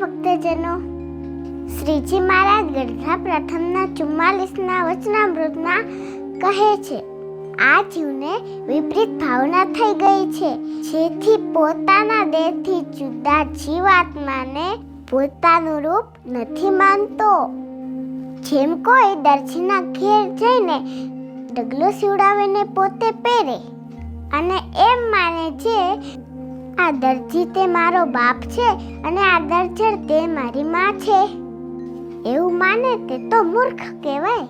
ભક્તજનો, શ્રીજી મહારાજ ગઢડા પ્રથમના ચુમ્માલીસના વચનામૃતમાં કહે છે, આ જીવને વિપરીત ભાવના થઈ ગઈ છે, જેથી પોતાના દેહથી જુદા જીવાત્માને પોતાનું રૂપ નથી માનતો. જેમ કોઈ દરજીના ઘેર જઈને ડગલો સીવડાવીને પોતે પહેરે અને એમ માને આ દરજી તે મારો બાપ છે અને આ દરજર તે મારી માં છે. એવું માને તે તો મૂર્ખ કહેવાય.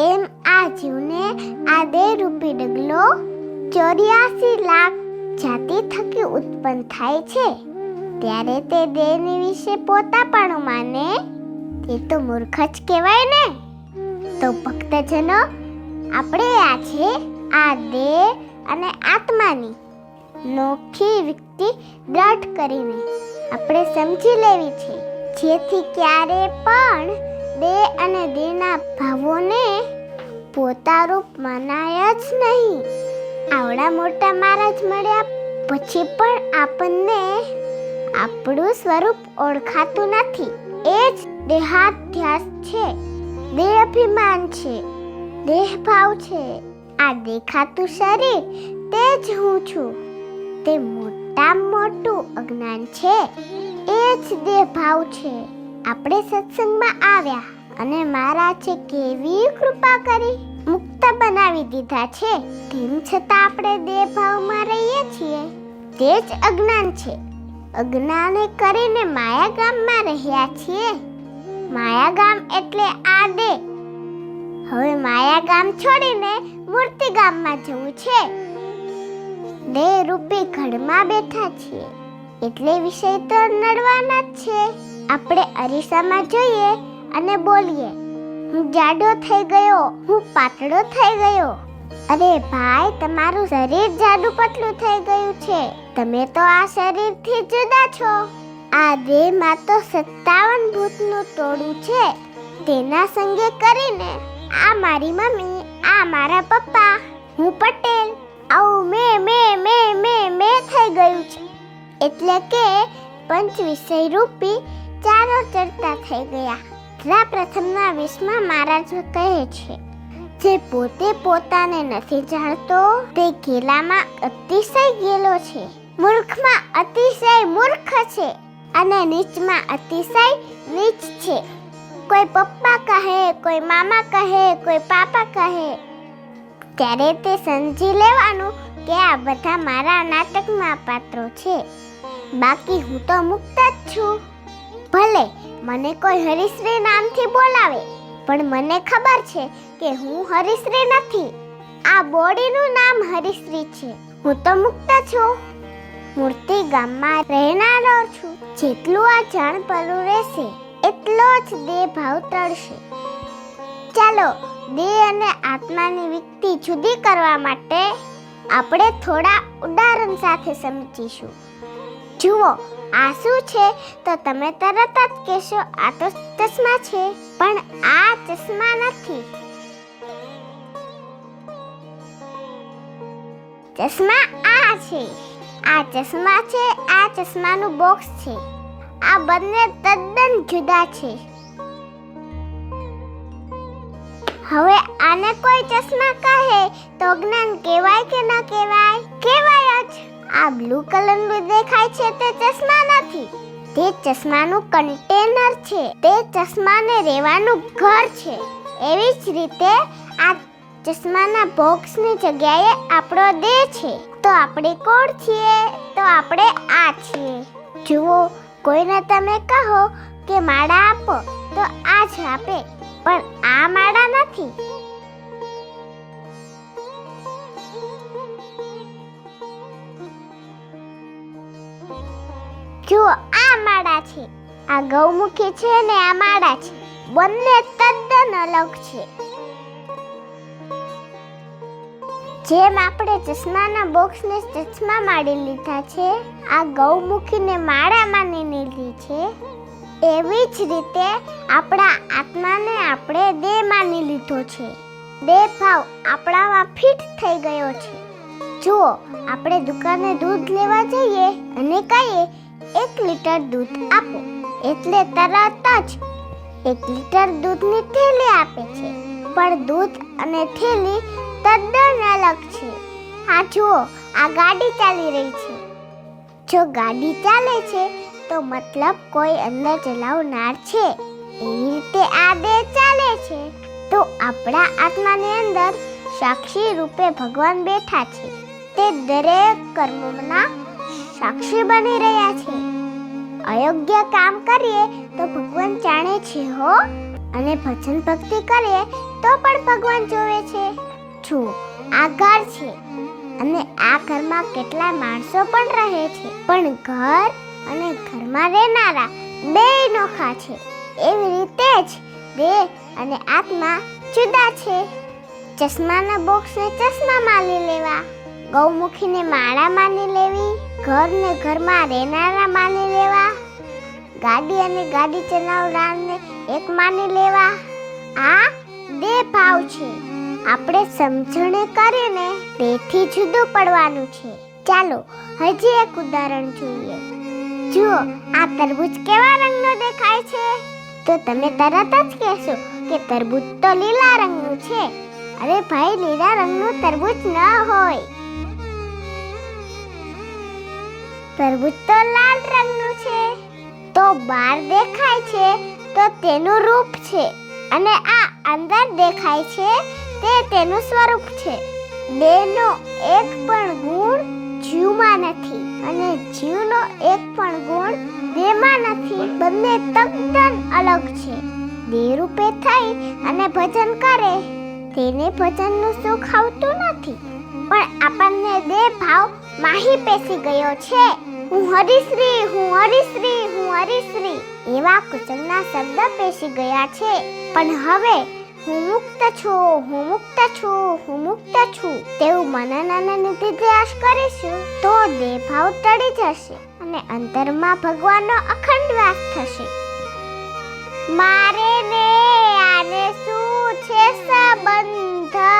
એમ આ જીવને આ દેહરૂપી ડગલો ચોર્યાસી લાખ જાતિ થકી ઉત્પન્ન થાય છે. ત્યારે તે દેહની વિશે પોતા પણ માને. તે તો મૂર્ખ જ કહેવાય ને. તો ભક્તજનો, આપણે આ છે આ દેહ અને આત્માની નોખી વ્યક્તિ દ્રઢ કરીને. આપણે સમજી લેવી છે, જેથી ક્યારે પણ દેહ અને દેના ભાવોને પોતારૂપ મનાય જ નહીં. આવડા મોટા મહારાજ મળ્યા પછી પણ આપણને આપણું સ્વરૂપ ઓળખાતું નથી. એ જ દેહાધ્યાસ છે. દેહ અભિમાન છે. દેહ ભાવ છે. આ દેખાતું શરીર તે જ હું છું. તે મોટા મોટું અજ્ઞાન છે. એ જ દેહ ભાવ છે. આપણે સત્સંગમાં આવ્યા અને મારા છે કેવી કૃપા કરી મુક્ત બનાવી દીધા છે. તેમ છતાં આપણે દેહ ભાવમાં રહીએ છીએ. તે જ અજ્ઞાન છે. અજ્ઞાને કરીને માયા ગામમાં રહ્યા છીએ. માયા ગામ એટલે આ દેહ. હવે માયા ગામ છોડીને મૂર્તિ ગામમાં જવું છે. દેહ રૂપી ઘડમાં બેઠા છીએ. એટલે વિષય તો નડવાના જ છે. આપણે અરીસામાં જોઈએ અને બોલીએ. હું જાડો થઈ ગયો, હું પાતળો થઈ ગયો. અરે ભાઈ, તમારું શરીર જાડું પતલું થઈ ગયું છે. તમે તો આ શરીરથી જુદા છો. આ દેહમાં તો સત્તાવન ભૂતનું ટોળું છે. તેના સંગે કરીને આ મારી મમ્મી, આ મારા પપ્પા, હું પટેલ આવું મે મે મે મે મે થઈ ગયું છે. એટલે કે પંચ વિષય રૂપી ચારો ચર્ચા થઈ ગયા. રા પ્રથમના વિશ્વમાં મહારાજ કહે છે, જે પોતે પોતાને નથી જાણતો, તે ગેલામાં અતિશય ગેલો છે. મૂર્ખમાં અતિશય મૂર્ખ છે અને નીચમાં અતિશય નીચ છે. કોઈ પપ્પા કહે, કોઈ મામા કહે, કોઈ પાપા કહે ત્યારે તે સમજી લેવાનું કે આ બધા મારા નાટકમાં પાત્રો છે. બાકી હું તો મુક્ત જ છું. ભલે મને કોઈ હરિશ્રી નામથી બોલાવે, પણ મને ખબર છે કે હું હરિશ્રી નથી. આ બોડીનું નામ હરિશ્રી છે. હું તો મુક્ત છું. મૂર્તિ ગામમાં રહેનારો છું. જેટલું આ જાણ પરું રહેશે, એટલો જ દેહ ભાવ તળશે. ચાલો દેહ અને આત્માની વ્યક્તિ જુદી કરવા માટે આપણે થોડા ઉદાહરણ સાથે સમજીશું. જુઓ, આ શું છે? તો તમે તરત જ કહેશો, આ તો ચશ્મા છે. પણ આ ચશ્મા નથી. ચશ્મા આ છે. આ ચશ્મા છે, આ ચશ્માનું બોક્સ છે. આ બંને તદ્દન જુદા છે. હવે આને કોઈ ચશ્મા કહે તો જ્ઞાન કહેવાય કે ના કહેવાય? કહેવાય જ. આ બ્લુ કલરનું દેખાય છે તે ચશ્મા નથી. તે ચશ્માનું કન્ટેનર છે. તે ચશ્માને રહેવાનું ઘર છે. એવી જ રીતે આ ચશ્માના બોક્સની જગ્યાએ આપણો દેહ છે. તો આપણે કોણ છીએ? તો આપણે આ છીએ. જુઓ, કોઈને તમે કહો કે માળા આપો, તો આ જ આપે. પણ આ માળા નથી. જો આ માળા છે, આ ગૌમુખી છે ને આ માળા છે, બંને તદ્દન અલગ છે. જેમ આપણે ચશ્માના બોક્સને ચશ્મા માડી લીધા છે, આ ગૌમુખીને માળા માની એવી જ રીતે આપણા આત્માને આપણે દેહ માની લીધો છે. દેહ ભાવ આપણામાં ફિટ થઈ ગયો છે. જુઓ આપણે દુકાને દૂધ લેવા જઈએ અને કહીએ એક લીટર દૂધ આપો. એટલે તરત જ એક લીટર દૂધની થેલી આપે છે. પણ દૂધ અને થેલી તદ્દન અલગ છે. હા જુઓ, આ ગાડી ચાલી રહી છે. જો ગાડી ચાલે છે તો મતલબ કોઈ અંદર ચલાવનાર છે. એવી રીતે આ દેહ ચાલે છે. તો આપણા આત્માની અંદર સાક્ષી રૂપે ભગવાન બેઠા છે. તે દરેક કર્મોના સાક્ષી બની રહ્યા છે. અયોગ્ય કામ કરીએ તો ભગવાન જાણે છે હો. અને ભજન ભક્તિ કરીએ તો પણ ભગવાન જોવે છે. જો, આ ઘર છે. અને આ ઘરમાં કેટલા માણસો પણ રહે છે. પણ ઘર અને ઘરમાં રહેનારા બે નોખા છે. એવી રીતે જ દેહ અને આત્મા જુદા છે. ચશ્માના બોક્સને ચશ્મા માની લેવા, ગૌમુખીને માળા માની લેવી, ઘરને ઘરમાં રહેનારા માની લેવા, ગાડી અને ગાડી ચલાવનારને એક માની લેવા. આ બે ભાવ છે. આપણે સમજણે કરીને તેથી જુદું પડવાનું છે. ચાલો, હજી એક ઉદાહરણ જોઈએ. જુઓ આ તરબૂચ કેવા રંગનો દેખાય છે? તો તમે તરત જ કહેશો કે તરબૂચ તો લીલા રંગનું છે. અરે ભાઈ, લીલા રંગનું તરબૂચ ન હોય. તરબૂચ તો લાલ રંગનું છે. તો બહાર દેખાય છે, તો તેનું રૂપ છે. અને આ અંદર દેખાય છે, તે તેનું સ્વરૂપ છે. બેનો એક પણ ગુણ જીવમાં નથી. અને જીવનો એક પણ ગુણ દેહમાં નથી. બંને તદ્દન અલગ છે. દેહ રૂપે થઈ અને ભજન કરે. તેને ભજનનું સુખ આવતું નથી. પણ આપણને દેહ ભાવ માહી પેસી ગયો છે. હું હરિશ્રી હું હરિશ્રી હું હરિશ્રી એવા કુચલના શબ્દ પેસી ગયા છે. પણ હવે હું મુક્ત છું, હું મુક્ત છું, હું મુક્ત છું. તેવું મનન અને નિધિધ્યાસ કરીશું તો દેહ ભાવ ટળી જશે અને અંતરમાં ભગવાનનો અખંડ વાસ થશે. મારે ને આને શું છે સંબંધ?